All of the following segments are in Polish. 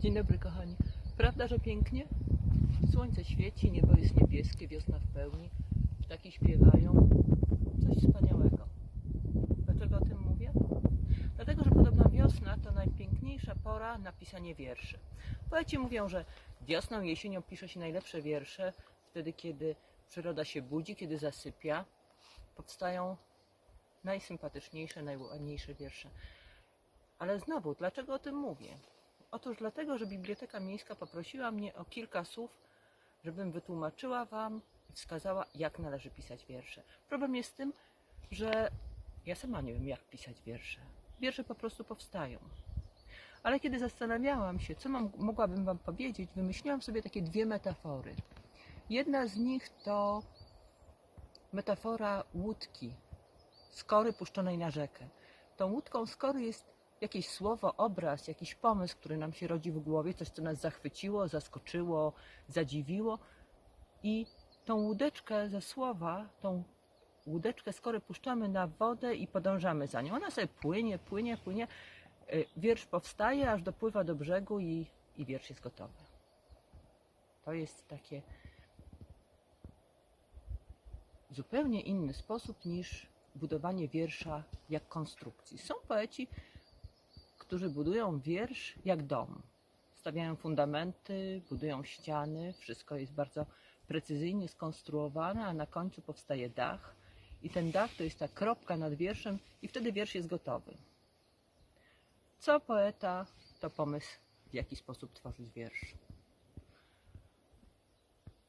Dzień dobry kochani. Prawda, że pięknie? Słońce świeci, niebo jest niebieskie, wiosna w pełni, ptaki śpiewają. Coś wspaniałego. Dlaczego o tym mówię? Dlatego, że podobno wiosna to najpiękniejsza pora na pisanie wierszy. Poeci mówią, że wiosną, jesienią pisze się najlepsze wiersze, wtedy kiedy przyroda się budzi, kiedy zasypia, powstają najsympatyczniejsze, najładniejsze wiersze. Ale znowu, dlaczego o tym mówię? Otóż dlatego, że Biblioteka Miejska poprosiła mnie o kilka słów, żebym wytłumaczyła Wam i wskazała, jak należy pisać wiersze. Problem jest w tym, że ja sama nie wiem, jak pisać wiersze. Wiersze po prostu powstają. Ale kiedy zastanawiałam się, co mam, mogłabym Wam powiedzieć, wymyśliłam sobie takie dwie metafory. Jedna z nich to metafora łódki, skory puszczonej na rzekę. Tą łódką skory jest jakieś słowo, obraz, jakiś pomysł, który nam się rodzi w głowie, coś, co nas zachwyciło, zaskoczyło, zadziwiło. I tą łódeczkę ze słowa, tą łódeczkę skory puszczamy na wodę i podążamy za nią. Ona sobie płynie, płynie, płynie. Y, Wiersz powstaje, aż dopływa do brzegu i, i wiersz jest gotowy. To jest takie zupełnie inny sposób niż budowanie wiersza jak konstrukcji. Są poeci, którzy budują wiersz jak dom. Stawiają fundamenty, budują ściany, wszystko jest bardzo precyzyjnie skonstruowane, a na końcu powstaje dach. I ten dach to jest ta kropka nad wierszem, i wtedy wiersz jest gotowy. Co poeta, to pomysł, w jaki sposób tworzyć wiersz.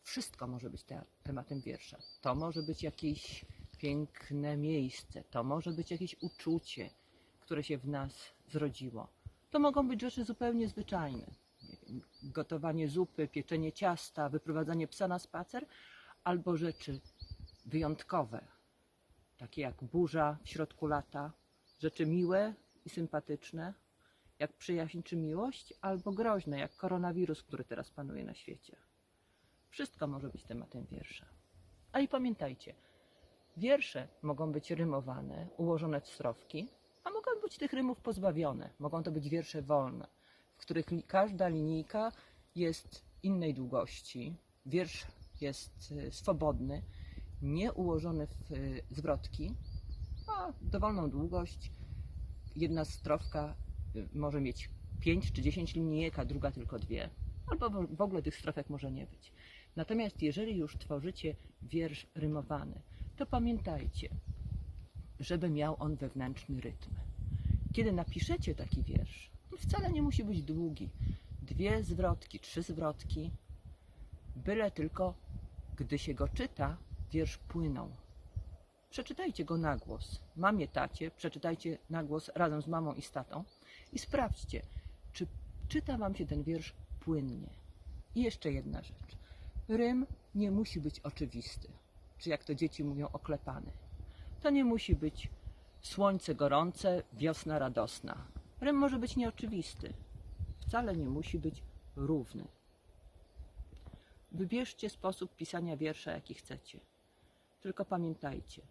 Wszystko może być te, tematem wiersza. To może być jakieś piękne miejsce, to może być jakieś uczucie, które się w nas zrodziło. To mogą być rzeczy zupełnie zwyczajne. Gotowanie zupy, pieczenie ciasta, wyprowadzanie psa na spacer, albo rzeczy wyjątkowe, takie jak burza w środku lata, rzeczy miłe i sympatyczne, jak przyjaźń czy miłość, albo groźne, jak koronawirus, który teraz panuje na świecie. Wszystko może być tematem wiersza. A i pamiętajcie, wiersze mogą być rymowane, ułożone w strofki, a mogą być tych rymów pozbawione. Mogą to być wiersze wolne, w których każda linijka jest innej długości. Wiersz jest y, swobodny, nie ułożony w y, zwrotki, a dowolną długość. Jedna strofka y, może mieć 5 czy 10 linijek, a druga tylko dwie. Albo w ogóle tych strofek może nie być. Natomiast jeżeli już tworzycie wiersz rymowany, to pamiętajcie, żeby miał on wewnętrzny rytm. Kiedy napiszecie taki wiersz, on wcale nie musi być długi. Dwie zwrotki, trzy zwrotki, byle tylko, gdy się go czyta, wiersz płyną. Przeczytajcie go na głos. Mamie, tacie, przeczytajcie na głos razem z mamą i z tatą i sprawdźcie, czy czyta wam się ten wiersz płynnie. I jeszcze jedna rzecz. Rym nie musi być oczywisty, czy jak to dzieci mówią, oklepany. To nie musi być słońce gorące, wiosna radosna. Rym może być nieoczywisty. Wcale nie musi być równy. Wybierzcie sposób pisania wiersza, jaki chcecie. Tylko pamiętajcie,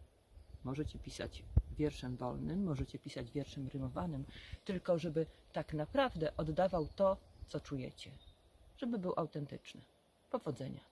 możecie pisać wierszem wolnym, możecie pisać wierszem rymowanym, tylko żeby tak naprawdę oddawał to, co czujecie. Żeby był autentyczny. Powodzenia.